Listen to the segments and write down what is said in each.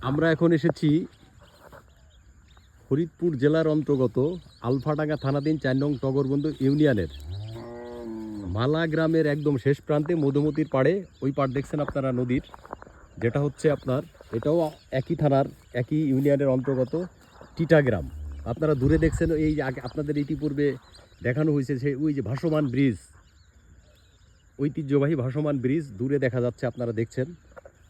আমরা এখন এসেছি ফরিদপুর জেলার অন্তর্গত আলফাডাঙ্গা থানাধীন চার নং টগরবন্ধু ইউনিয়নের। মালা গ্রামের একদম শেষ প্রান্তে মধুমতির পাড়ে, ওই পাড় দেখছেন আপনারা নদীর, যেটা হচ্ছে আপনার, এটাও একই থানার, একই ইউনিয়নের অন্তর্গত টিটা গ্রাম। আপনারা দূরে দেখছেন এই যে আপনাদের ইতিপূর্বে দেখানো হয়েছে যে ওই যে ভাসমান ব্রিজ, ঐতিহ্যবাহী ভাসমান ব্রিজ, দূরে দেখা যাচ্ছে আপনারা দেখছেন।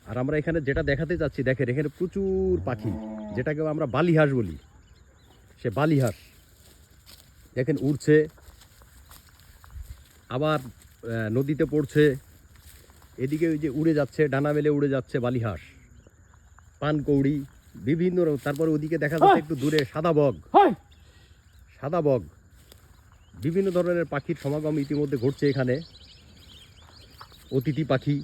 আর আমরা এখানে যেটা দেখাতে যাচ্ছি দেখেন এখানে প্রচুর পাখি যেটাকে আমরা বালিহাঁস বলি। সে বালিহাঁস। দেখেন উড়ছে আবার নদীতে পড়ছে। এদিকে ওই যে উড়ে যাচ্ছে ডানা মেলে উড়ে যাচ্ছে বালিহাঁস। পানকৌড়ি বিভিন্ন রকম। তারপরে ওদিকে দেখা যাচ্ছে একটু দূরে সাদা বগ। সাদা বগ। বিভিন্ন ধরনের পাখির সমাগম ইতিমধ্যে ঘটছে এখানে। অতিথি পাখি।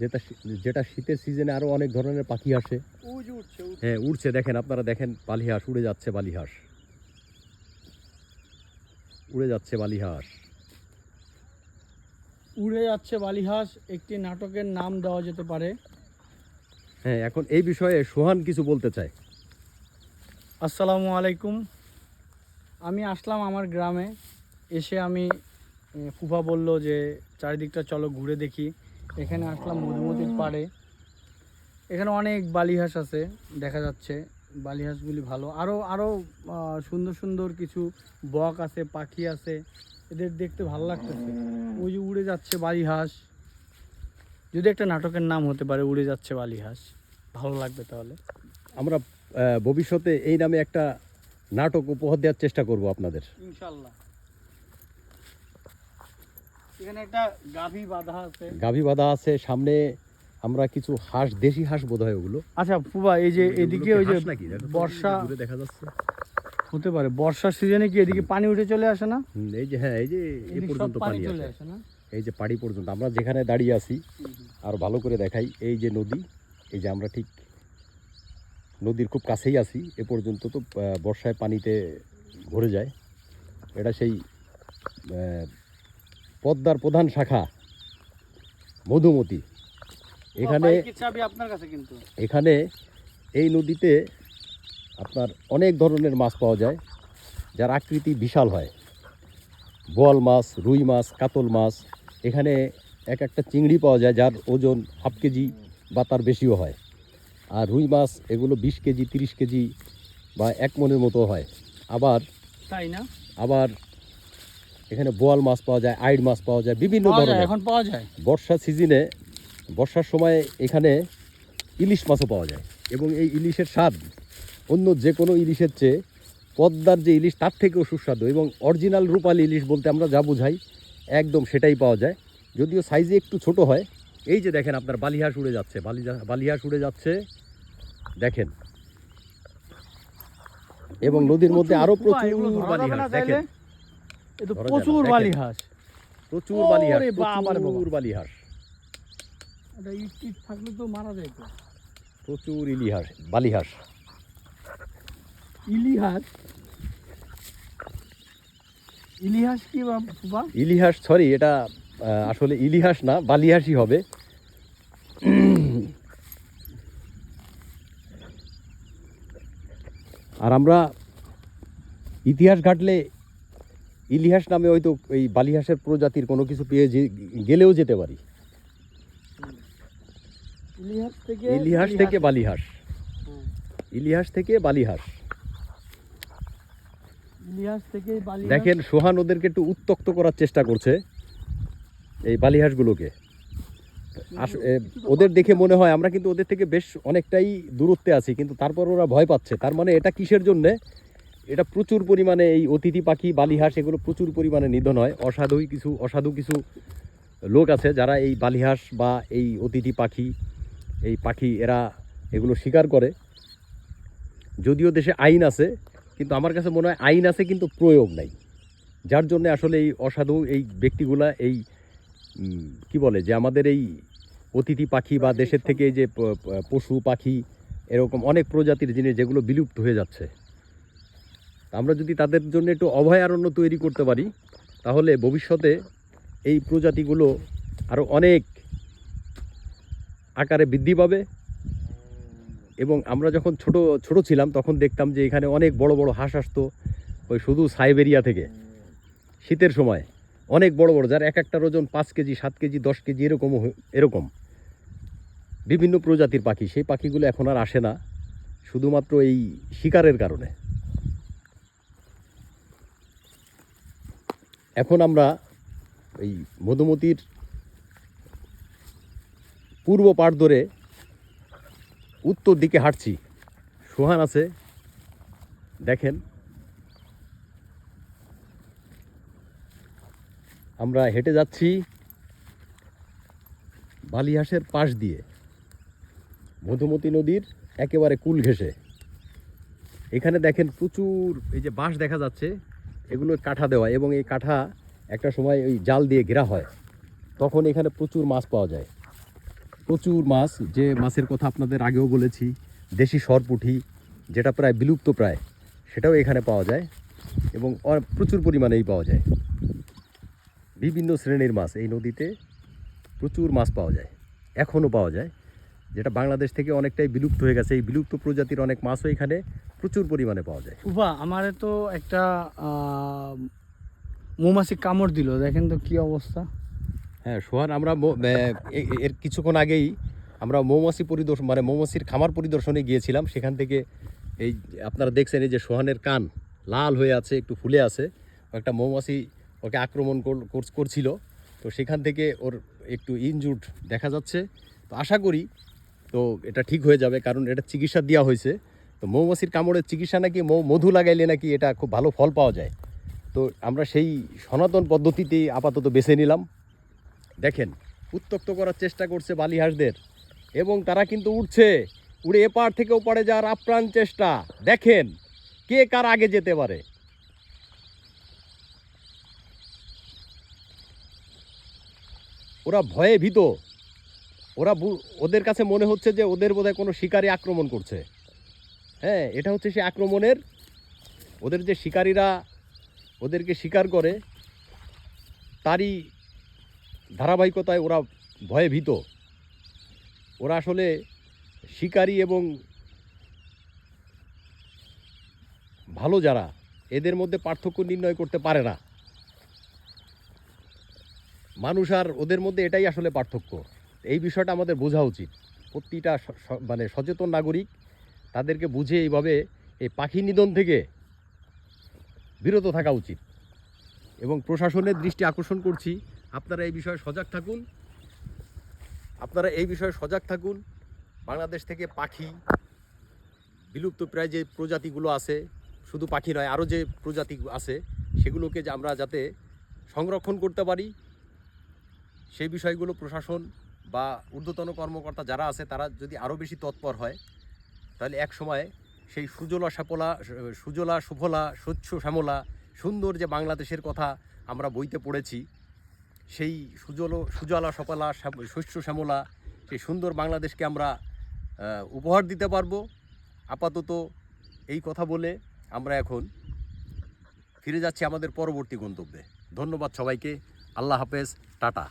যেটা যেটা শীতের সিজনে আরও অনেক ধরনের পাখি আসে। হ্যাঁ উড়ছে দেখেন আপনারা দেখেন বালিহাঁস উড়ে যাচ্ছে বালিহাঁস। উড়ে যাচ্ছে বালিহাঁস। উড়ে যাচ্ছে বালিহাঁস একটি নাটকের নাম দেওয়া যেতে পারে। হ্যাঁ এখন এই বিষয়ে সোহান কিছু বলতে চায়। আসসালামু আলাইকুম। আমি আসলাম আমার গ্রামে। এসে আমি ফুফা বলল যে চারিদিকটা চলো ঘুরে দেখি। এখানে আসলাম মধুমতির পাড়ে। এখানে অনেক বালিহাঁস আছে দেখা যাচ্ছে। বালিহাঁসগুলি ভালো। আরও আরও সুন্দর সুন্দর কিছু বক আছে পাখি আছে। এদের দেখতে ভালো লাগতেছে। ওই যে উড়ে যাচ্ছে বালিহাঁস। যদি একটা নাটকের নাম হতে পারে উড়ে যাচ্ছে বালিহাঁস। ভালো লাগবে তাহলে। আমরা ভবিষ্যতে এই নামে একটা নাটক উপহার দেওয়ার চেষ্টা করব আপনাদের। ইনশাল্লাহ। এখানে একটা গাভী বাঁধা আছে। গাভী বাঁধা আছে সামনে আমরা কিছু হাঁস দেশি হাঁস বোধ হয় ওগুলো। আচ্ছা ফুবা এই যে এদিকে ওই যে বর্ষা দেখা যাচ্ছে। হতে পারে বর্ষার সিজনে কি এদিকে পানি উঠে চলে আসে না? এই যে হ্যাঁ এই যে এই পর্যন্ত পানি চলে আসে না? এই যে পাড়ি পর্যন্ত আমরা যেখানে দাঁড়িয়ে আছি আর ভালো করে দেখাই এই যে নদী এই যে আমরা ঠিক নদীর খুব কাছেই আছি এ পর্যন্ত তো বর্ষায় পানিতে ভরে যায়। এটা সেই পদ্মার প্রধান শাখা মধুমতি। এখানে আপনার কাছে কিন্তু। এখানে এই নদীতে আপনার অনেক ধরনের মাছ পাওয়া যায় যার আকৃতি বিশাল হয়। বোয়াল মাছ রুই মাছ কাতল মাছ এখানে এক একটা চিংড়ি পাওয়া যায় যার ওজন হাফ কেজি বা তার বেশিও হয়। আর রুই মাছ এগুলো বিশ কেজি তিরিশ কেজি বা এক মনের মতো হয়। আবার তাই না? আবার এখানে বোয়াল মাছ পাওয়া যায় আইড মাছ পাওয়া যায় বিভিন্ন ধরনের। এখন পাওয়া যায়। বর্ষা সিজনে বর্ষার সময় এখানে ইলিশ মাছও পাওয়া যায় এবং এই ইলিশের স্বাদ অন্য যে কোনো ইলিশের চেয়ে পদ্মার যে ইলিশ তার থেকেও সুস্বাদু এবং অরিজিনাল রূপালি ইলিশ বলতে আমরা যা বুঝাই একদম সেটাই পাওয়া যায়। যদিও সাইজে একটু ছোট হয় এই যে দেখেন আপনার বালিহাঁস উড়ে যাচ্ছে বালিহাঁস উড়ে যাচ্ছে দেখেন। এবং নদীর মধ্যে আরও প্রচুর বালিহাঁস দেখেন। এ তো প্রচুর দেখেন। বালিহাঁস। প্রচুর বাবারে বাবা। প্রচুর বালিহাঁস। এটা ইট টিট থাকলে তো মারা যায় প্রচুর ইলিহাস বালিহাঁস। ইলিহাস? ইলিহাস কি বা- ইলিহাস সরি এটা আসলে ইলিহাস না বালিহাসই হবে। আর আমরা ইতিহাস ঘাটলে ইলিহাস নামে হয়তো এই বালিহাসের প্রজাতির কোনো কিছু পেয়ে গেলেও যেতে পারি। ইলিহাস থেকে বালিহাস। ইলিহাস থেকে বালিহাস। দেখেন সোহান ওদেরকে একটু উত্তক্ত করার চেষ্টা করছে এই বালিহাঁসগুলোকে। ওদের দেখে মনে হয় আমরা কিন্তু ওদের থেকে বেশ অনেকটাই দূরত্বে আছি কিন্তু তারপর ওরা ভয় পাচ্ছে। তার মানে এটা কিসের জন্যে? এটা প্রচুর পরিমাণে এই অতিথি পাখি, বালিহাঁস, এগুলো প্রচুর পরিমাণে নিধন হয়। অসাধু কিছু অসাধু কিছু লোক আছে যারা এই বালিহাঁস বা এই অতিথি পাখি, এই পাখি এরা এগুলো শিকার করে। যদিও দেশে আইন আছে, কিন্তু আমার কাছে মনে হয় আইন আছে, কিন্তু প্রয়োগ নাই। যার জন্য আসলে এই অসাধু এই ব্যক্তিগুলা এই কি বলে যে আমাদের এই অতিথি পাখি বা দেশের থেকে যে পশু পাখি, এরকম অনেক প্রজাতির জিনিস যেগুলো বিলুপ্ত হয়ে যাচ্ছে। আমরা যদি তাদের জন্য একটু অভয়ারণ্য তৈরি করতে পারি, তাহলে ভবিষ্যতে এই প্রজাতিগুলো আরও অনেক আকারে বৃদ্ধি পাবে। এবং আমরা যখন ছোট ছোট ছিলাম, তখন দেখতাম যে এখানে অনেক বড় বড় হাঁস আসতো ওই শুধু সাইবেরিয়া থেকে। শীতের সময় অনেক বড় বড়, যার এক একটার ওজন পাঁচ কেজি, সাত কেজি, দশ কেজি এরকম এরকম। বিভিন্ন প্রজাতির পাখি, সেই পাখিগুলো এখন আর আসে না, শুধুমাত্র এই শিকারের কারণে। এখন আমরা এই মধুমতির পূর্ব পাড় ধরে উত্তর দিকে হাঁটছি। সোহান আছে। দেখেন। আমরা হেঁটে যাচ্ছি বালিহাসের পাশ দিয়ে। মধুমতি নদীর একেবারে কুল ঘেঁষে। এখানে দেখেন প্রচুর এই যে বাঁশ দেখা যাচ্ছে। এগুলো কাঠা দেওয়া এবং এই কাঠা একটা সময় ওই জাল দিয়ে ঘেরা হয়। তখন এখানে প্রচুর মাছ পাওয়া যায়। প্রচুর মাছ, যে মাছের কথা আপনাদের আগেও বলেছি, দেশি সরপুঁটি, যেটা প্রায় বিলুপ্ত প্রায়, সেটাও এখানে পাওয়া যায় এবং প্রচুর পরিমাণেই পাওয়া যায়। বিভিন্ন শ্রেণির মাছ এই নদীতে প্রচুর মাছ পাওয়া যায়, এখনও পাওয়া যায়। যেটা বাংলাদেশ থেকে অনেকটাই বিলুপ্ত হয়ে গেছে। এই বিলুপ্ত প্রজাতির অনেক মাছও এখানে প্রচুর পরিমাণে পাওয়া যায়। ফুফা আমারে তো একটা মৌমাছি কামড় দিল। দেখেন তো কি অবস্থা। হ্যাঁ সোহান আমরা এর কিছুক্ষণ আগেই আমরা মৌমাছি পরিদর্শন মানে মৌমাছির খামার পরিদর্শনে গিয়েছিলাম। সেখান থেকে এই আপনারা দেখছেন এই যে সোহানের কান লাল হয়ে আছে একটু ফুলে আছে। একটা মৌমাছি ওকে আক্রমণ কর- কর- করছিল। তো সেখান থেকে ওর একটু ইনজুর্ড দেখা যাচ্ছে। তো আশা করি তো এটা ঠিক হয়ে যাবে, কারণ এটা চিকিৎসা দেওয়া হয়েছে। তো মৌমাছির কামড়ের চিকিৎসা নাকি মৌ, মধু লাগাইলে নাকি এটা খুব ভালো ফল পাওয়া যায়। তো আমরা সেই সনাতন পদ্ধতিতেই আপাতত বেছে নিলাম। দেখেন, উত্তক্ত করার চেষ্টা করছে বালিহাঁসদের, এবং তারা কিন্তু উঠছে উড়ে এপার থেকে ওপারে যাওয়ার আপ্রাণ চেষ্টা। দেখেন, কে কার আগে যেতে পারে। ওরা ভয়ে ভীত। ওরা ওদের কাছে মনে হচ্ছে যে ওদের বোধহয় কোনো শিকারি আক্রমণ করছে। হ্যাঁ এটা হচ্ছে সে আক্রমণের ওদের যে শিকারীরা ওদেরকে শিকার করে, তারই ধারাবাহিকতায় ওরা ভয়ে ভীত। ওরা আসলে শিকারী এবং ভালো যারা, এদের মধ্যে পার্থক্য নির্ণয় করতে পারে না। মানুষ আর ওদের মধ্যে এটাই আসলে পার্থক্য। এই বিষয়টা আমাদের বোঝা উচিত। প্রতিটা মানে সচেতন নাগরিক তাদেরকে বুঝে এইভাবে এই পাখি নিধন থেকে বিরত থাকা উচিত। এবং প্রশাসনের দৃষ্টি আকর্ষণ করছি। আপনারা এই বিষয়ে সজাগ থাকুন। আপনারা এই বিষয়ে সজাগ থাকুন। বাংলাদেশ থেকে পাখি, বিলুপ্ত প্রায় যে প্রজাতিগুলো আছে, শুধু পাখি নয়, আরও যে প্রজাতি আছে, সেগুলোকে আমরা যাতে সংরক্ষণ করতে পারি, সেই বিষয়গুলো প্রশাসন বা ঊর্ধ্বতন কর্মকর্তা যারা আছে, তারা যদি আরও বেশি তৎপর হয়, তাহলে এক সময় সেই সুজলা সাপলা, সুজলা সুফলা, স্বচ্ছ শ্যামলা, সুন্দর যে বাংলাদেশের কথা আমরা বইতে পড়েছি, সেই সুজল, সুজলা শ্যাম- শস্য শ্যামলা, সেই সুন্দর বাংলাদেশকে আমরা উপহার দিতে পারব। আপাতত এই কথা বলে আমরা এখন ফিরে যাচ্ছি আমাদের পরবর্তী গন্তব্যে। ধন্যবাদ সবাইকে। আল্লাহ হাফেজ। টাটা।